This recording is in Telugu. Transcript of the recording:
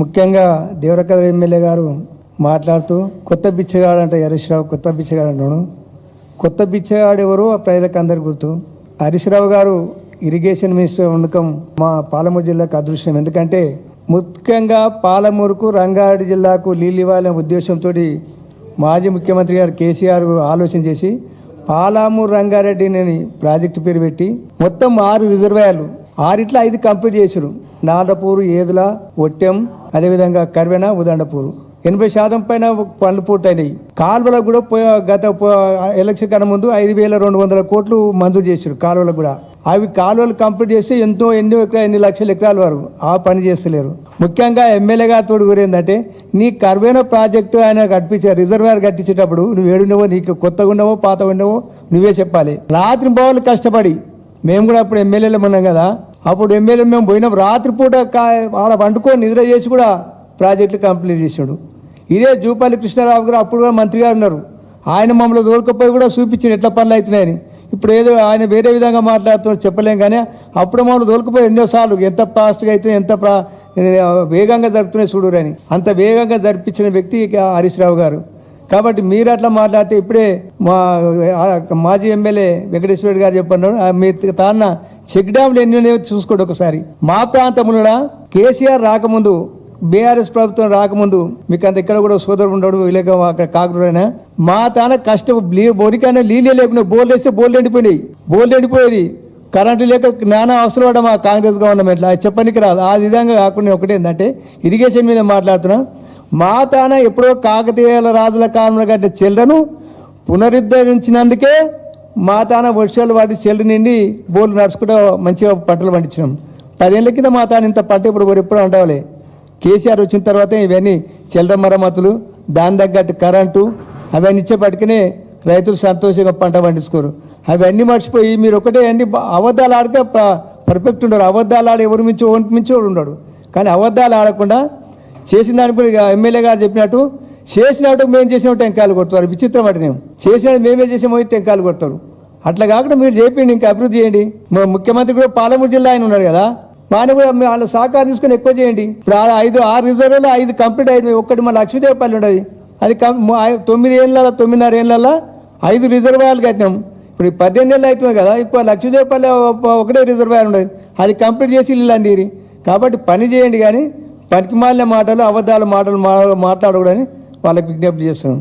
ముఖ్యంగా దేవరకథ ఎమ్మెల్యే గారు మాట్లాడుతూ కొత్త బిచ్చగాడు అంటే హరీష్ రావు కొత్త బిచ్చగాడు అంటాడు కొత్త బిచ్చగాడు ఎవరు ఆ ప్రజలకు అందరు గుర్తు. హరీష్ రావు గారు ఇరిగేషన్ మినిస్టర్ ఉండకం మా పాలమూరు జిల్లాకు అదృష్టం. ఎందుకంటే ముఖ్యంగా పాలమూరుకు రంగారెడ్డి జిల్లాకు నీళ్ళు ఇవ్వాలనే ఉద్దేశంతో మాజీ ముఖ్యమంత్రి గారు కేసీఆర్ ఆలోచన చేసి పాలామూరు రంగారెడ్డిని ప్రాజెక్టు పేరు పెట్టి మొత్తం ఆరు రిజర్వాయర్లు ఆరిట్లో ఐదు కంప్లీట్ చేసారు నాదపూరు ఏదుల ఒట్టెం అదేవిధంగా కర్వెన ఉదండపూరు. ఎనభై శాతం పైన పనులు పూర్తయినాయి. కాలువలకు కూడా గత ఎలక్షన్ కన్నా ముందు ఐదు వేల రెండు వందల కోట్లు మంజూరు చేశారు కాలువలకు కూడా. అవి కాలువలు కంప్లీట్ చేస్తే ఎంతో ఎన్నో ఎకరా ఎన్ని లక్షల ఎకరాల వరకు ఆ పని చేస్తలేరు. ముఖ్యంగా ఎమ్మెల్యే తోడు గురేందంటే నీ కర్వేన ప్రాజెక్టు ఆయన కట్టించారు రిజర్వేర్ కట్టించేటప్పుడు నువ్వు ఏడున్నావో నీకు కొత్తగా ఉన్నావో పాతగా ఉన్నావో నువ్వే చెప్పాలి. రాత్రి బావులు కష్టపడి మేము కూడా అప్పుడు ఎమ్మెల్యేలు ఉన్నాం కదా అప్పుడు ఎమ్మెల్యే మేము పోయినాం రాత్రిపూట వాళ్ళ వండుకొని నిద్ర చేసి కూడా ప్రాజెక్టులు కంప్లీట్ చేశాడు. ఇదే జూపల్లి కృష్ణారావు గారు అప్పుడు కూడా మంత్రి గారు ఉన్నారు. ఆయన మమ్మల్ని దొరకపోయి కూడా చూపించింది ఎట్లా పనులు అవుతున్నాయని. ఇప్పుడు ఏదో ఆయన వేరే విధంగా మాట్లాడుతున్నారు చెప్పలేం కానీ అప్పుడు మమ్మల్ని దొరికిపోయి ఎన్నోసార్లు ఎంత ఫాస్ట్గా అవుతున్నాయి ఎంత ప్రా- వేగంగా జరుపుతున్నాయి చూడురు అని. అంత వేగంగా జరిపించిన వ్యక్తి హరీష్ రావు గారు. కాబట్టి మీరు అట్లా మాట్లాడితే ఇప్పుడే మా మాజీ ఎమ్మెల్యే వెంకటేశ్వర గారు చెప్పన్నారు. మీ తాన్న చెక్ డ్యామ్లు ఎన్ని ఉన్నాయో చూసుకోండి ఒకసారి. మా ప్రాంతంలో కేసీఆర్ రాకముందు బీఆర్ఎస్ ప్రభుత్వం రాకముందు మీకు అంత ఇక్కడ కూడా సోదరుడు ఉండడు ఇలాగ అక్కడ కాకురైనా మా తాన కష్టం బోరికైనా నీళ్ళే లేకుండా బోర్లు వేస్తే బోర్లు ఎండిపోయినాయి. బోర్లు ఎండిపోయేది. కరెంటు లేక నానా అవసరం పడడం మా కాంగ్రెస్ గవర్నమెంట్లో అది చెప్పనికి రాదు. ఆ విధంగా కాకుండా ఒకటి ఏంటంటే ఇరిగేషన్ మీద మాట్లాడుతున్నాం. మా తాన ఎప్పుడో కాకతీయాల రాజుల కాలంలో కట్టిన చెల్లెను పునరుద్ధరించినందుకే మా తాన వర్షాలు వాటి చెల్లు నిండి బోర్లు నడుచుకుంటూ మంచిగా పంటలు పండించినాం. పదేళ్ళ కింద మా తాను ఇంత పంట ఇప్పుడు మరి ఎప్పుడు అంటావాలి కేసీఆర్ వచ్చిన తర్వాత ఇవన్నీ చిల్లర మరమ్మతులు దాని తగ్గట్టు కరెంటు అవన్నీ ఇచ్చేపటికనే రైతులు సంతోషంగా పంట పండించుకోరు. అవన్నీ మర్చిపోయి మీరు ఒకటే అన్ని అబద్ధాలు ఆడితే ప- పర్ఫెక్ట్ ఉండరు. అబద్ధాలు ఆడి ఎవరు మించి ఓనికి మించి ఉండడు. కానీ అబద్ధాలు ఆడకుండా చేసిన దానికి ఎమ్మెల్యే గారు చెప్పినట్టు చేసినట్టు మేము చేసినట్టు టెంకాయలు కొడతారు. విచిత్రం అటు మేము చేసినట్టు మేమే చేసామో టెంకాయలు కొడతారు. అట్లా కాకుండా మీరు చేయండి ఇంకా అభివృద్ధి చేయండి. ముఖ్యమంత్రి కూడా పాలమూరు జిల్లా ఆయన ఉన్నారు కదా. ఆయన కూడా వాళ్ళ సహకారం తీసుకొని ఎక్కువ చేయండి. ఇప్పుడు ఆ ఐదు ఆరు రిజర్వ్లో ఐదు కంప్లీట్ అయింది ఒక్కటి మన లక్ష్మీదేవపల్లి ఉండదు అది తొమ్మిది ఏళ్ళ తొమ్మిదిన్నర ఏళ్ళ ఐదు రిజర్వాయర్లు కట్టినాం. ఇప్పుడు పద్దెనిమిది ఏళ్ళు అవుతుంది కదా. ఇప్పుడు లక్ష్మీదేవపల్లి ఒకటే రిజర్వాయర్ ఉండదు అది కంప్లీట్ చేసి ఇల్లు అండి కాబట్టి పని చేయండి కానీ పనికి మాలిన మాటలు అబద్ధాల మాటలు మాట్లాడకూడని మాట్లాడకూడదని వాళ్ళకి విజ్ఞప్తి చేస్తున్నాం.